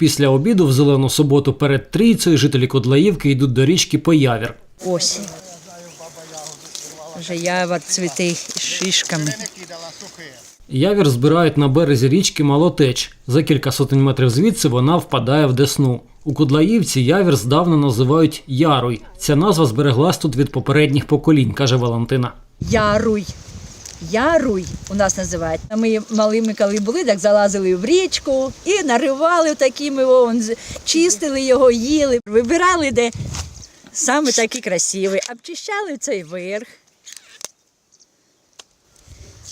Після обіду в зелену суботу перед трійцею жителі Кодлаївки йдуть до річки по явір. Осінь. Вже ява цвіте шишками. Явір збирають на березі річки Малотеч. За кілька сотень метрів звідси вона впадає в Десну. У Кудлаївці явір здавна називають Яруй. Ця назва збереглась тут від попередніх поколінь, каже Валентина. Яруй. Яруй у нас називають. Ми малими, коли були, так залазили в річку і наривали такими, вон, чистили його, їли, вибирали, де саме такі красиві, обчищали цей верх.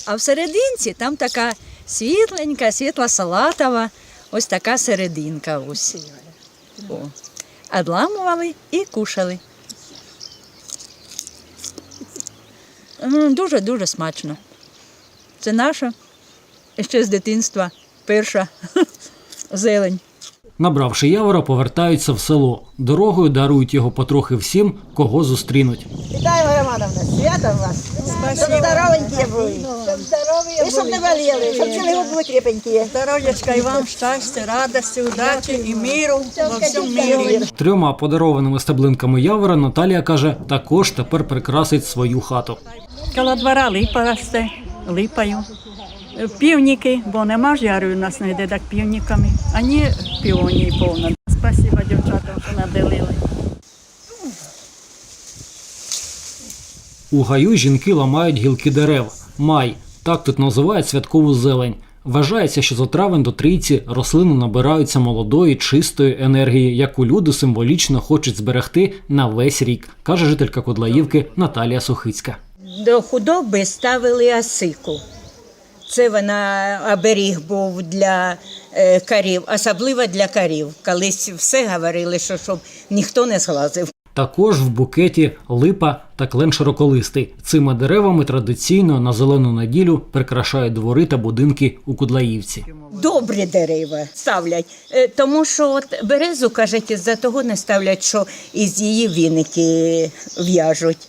А в серединці там така світленька, світла салатова, ось така серединка. Ось. О. Одламували і кушали. Дуже-дуже смачно. Це наша ще з дитинства перша зелень. Набравши явора, повертаються в село. Дорогою дарують його потрохи всім, кого зустрінуть. Вітаю, Романовна, свято у вас. Щоб здоровенькі були. І щоб не боліли, щоб цілий год були крепенькі. Здоров'ячка і вам щастя, радості, удачі і миру во всьому мірі. Трьома подарованими стеблинками явора Наталія каже, також тепер прикрасить свою хату. Коло двора липа росте, липаю. Півніки, бо нема ж яру у нас не йде так півніками, ані піонії повно. Спасибо дівчатам, що наделили. У гаю жінки ламають гілки дерев. Май так тут називають святкову зелень. Вважається, що за травень до трійці рослини набираються молодої, чистої енергії, яку люди символічно хочуть зберегти на весь рік, каже жителька Кодлаївки Наталія Сухицька. До худоби ставили осику. Це вона оберіг був для е, корів, особливо для корів. Колись все говорили, що щоб ніхто не зглазив. Також в букеті липа та клен широколистий. Цими деревами традиційно на зелену неділю прикрашають двори та будинки у Кудлаївці. Добрі дерева ставлять, Е, тому що от березу, кажуть, із-за того не ставлять, що із її віники в'яжуть.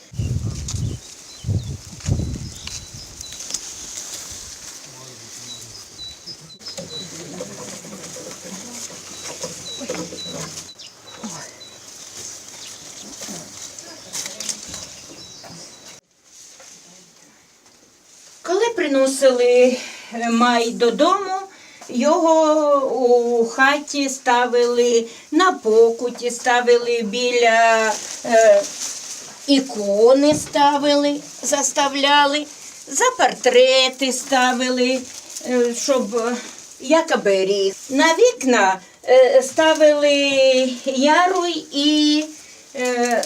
Коли приносили е, май додому, його у хаті ставили, на покуті ставили біля е, ікони ставили, заставляли, за портрети ставили, е, щоб е, як оберіг. На вікна е, ставили яруй і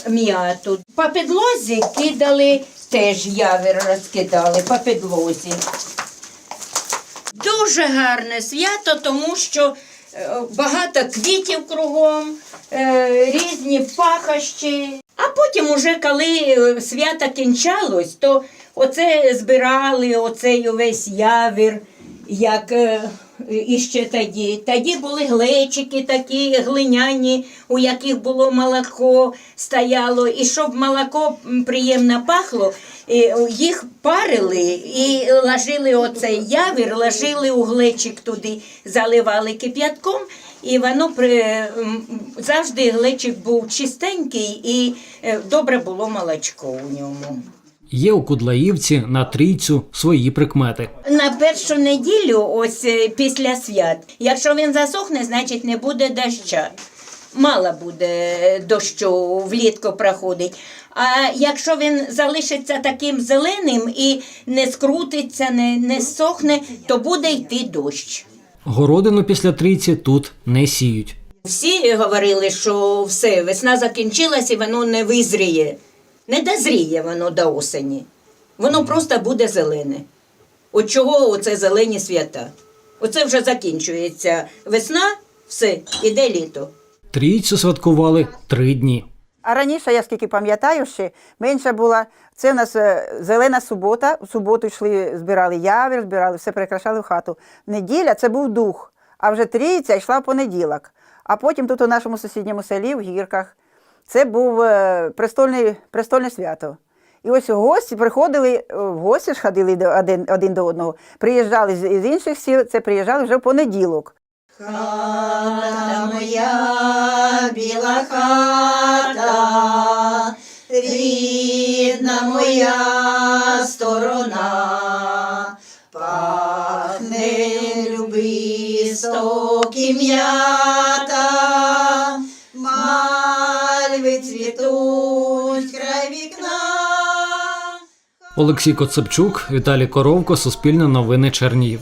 м'яту. По підлозі кидали, теж явір розкидали по підлозі. Дуже гарне свято, тому що е, багато квітів кругом, е, різні пахощі. А потім, уже коли е, свято кінчалось, то оце збирали оцей увесь явір, як е, іще тоді. Тоді були глечики такі глиняні, у яких було молоко стояло. І щоб молоко приємно пахло, е, їх парили і ложили оцей явір, ложили у глечик туди, заливали кип'ятком. І воно при завжди глечик був чистенький і е, добре було молочко у ньому. Є у Кудлаївці на трійцю свої прикмети. На першу неділю, ось е, після свят, якщо він засохне, значить не буде доща. Мало буде е, дощу влітку проходить. А якщо він залишиться таким зеленим і не скрутиться, не, не сохне, то буде йти дощ. Городину після трійці тут не сіють. Всі говорили, що все, весна закінчилась і воно не визріє. Не дозріє воно до осені. Воно просто буде зелене. От чого оце зелені свята? Оце вже закінчується весна, все, іде літо. Трійцю святкували три дні. А раніше, я скільки пам'ятаю, ще менше була. Це у нас е, зелена субота. В суботу йшли, збирали явір, збирали, все прикрашали в хату. Неділя це був дух, а вже трійця йшла в понеділок. А потім тут у нашому сусідньому селі, в гірках, це був е, престольний, престольне свято. І ось гості приходили, е, гості ж ходили один, один до одного, приїжджали з інших сіл, це приїжджали вже в понеділок. Хата моя, біла хата, рідна моя сторона, пахне любисток ім'я. Олексій Коцепчук, Віталій Коровко, Суспільне новини Чернігів.